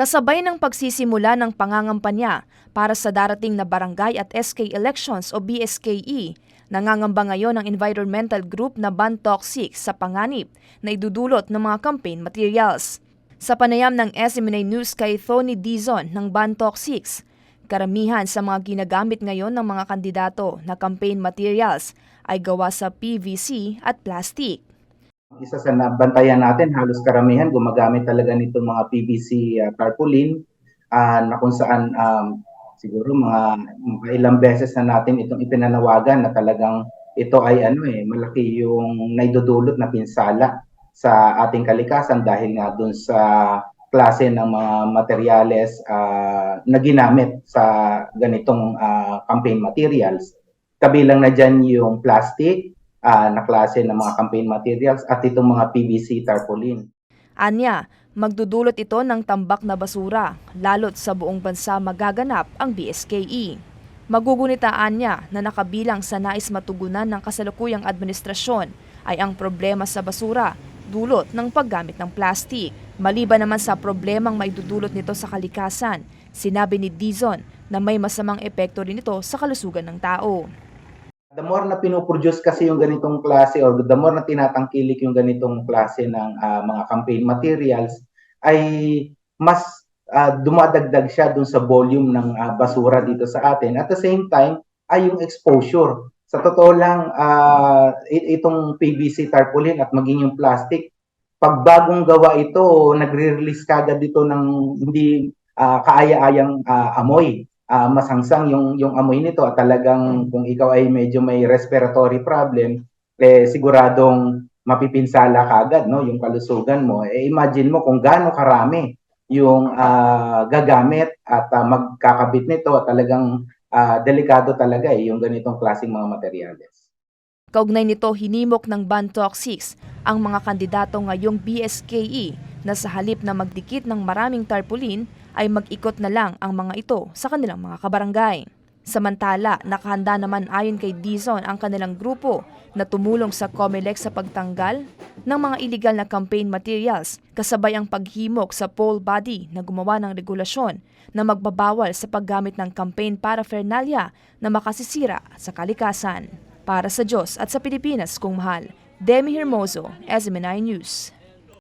Kasabay ng pagsisimula ng pangangampanya para sa darating na barangay at SK elections o BSKE, nangangamba ngayon ang environmental group na Bantok 6 sa panganib na idudulot ng mga campaign materials. Sa panayam ng SMNA News kay Tony Dizon ng Bantok 6, karamihan sa mga ginagamit ngayon ng mga kandidato na campaign materials ay gawa sa PVC at plastic. Isa sa nabantayan natin, halos karamihan gumagamit talaga nitong mga PVC uh, tarpaulin ah, na kung saan um, siguro mga, mga ilang beses na natin itong ipinanawagan na talagang ito ay ano eh, malaki yung naidudulot na pinsala sa ating kalikasan dahil nga dun sa klase ng mga materyales ah, na ginamit sa ganitong ah, campaign materials. Kabilang na dyan yung plastic, ah, na klase ng mga campaign materials at itong mga PVC tarpaulin. Anya, magdudulot ito ng tambak na basura, lalo't sa buong bansa magaganap ang BSKE. Magugunitaan niya na nakabilang sa nais matugunan ng kasalukuyang administrasyon ay ang problema sa basura, dulot ng paggamit ng plastik. Maliban naman sa problemang maidudulot nito sa kalikasan, sinabi ni Dizon na may masamang epekto rin ito sa kalusugan ng tao. More na pinoproduce kasi yung ganitong klase or the more na tinatangkilik yung ganitong klase ng ah, mga campaign materials ay mas ah, dumadagdag siya dun sa volume ng ah, basura dito sa atin. At the same time ay yung exposure. Sa totoo lang, it- itong PVC tarpaulin at maging yung plastic, pag bagong gawa ito, nagre-release kagad dito ng hindi ah, kaaya-ayang ah, amoy ah, masangsang yung yung amoy nito. At talagang kung ikaw ay medyo may respiratory problem eh siguradong mapipinsala kaagad no? Yung kalusugan mo. Eh imagine mo kung gaano karami yung ah, gagamit at ah, magkakabit nito. At talagang ah, delikado talaga eh yung ganitong klaseng mga materyales. Kaugnay nito, hinimok ng Bantok 6 ang mga kandidato ngayong BSKE na sa halip na magdikit ng maraming tarpaulin ay mag-ikot na lang ang mga ito sa kanilang mga kabarangay. Samantala, nakahanda naman ayon kay Dizon ang kanilang grupo na tumulong sa COMELEC sa pagtanggal ng mga illegal na campaign materials kasabay ang paghimok sa poll body na gumawa ng regulasyon na magbabawal sa paggamit ng campaign paraphernalia na makasisira sa kalikasan. Para sa Diyos at sa Pilipinas kung mahal, Demi Hermoso, SMNI News.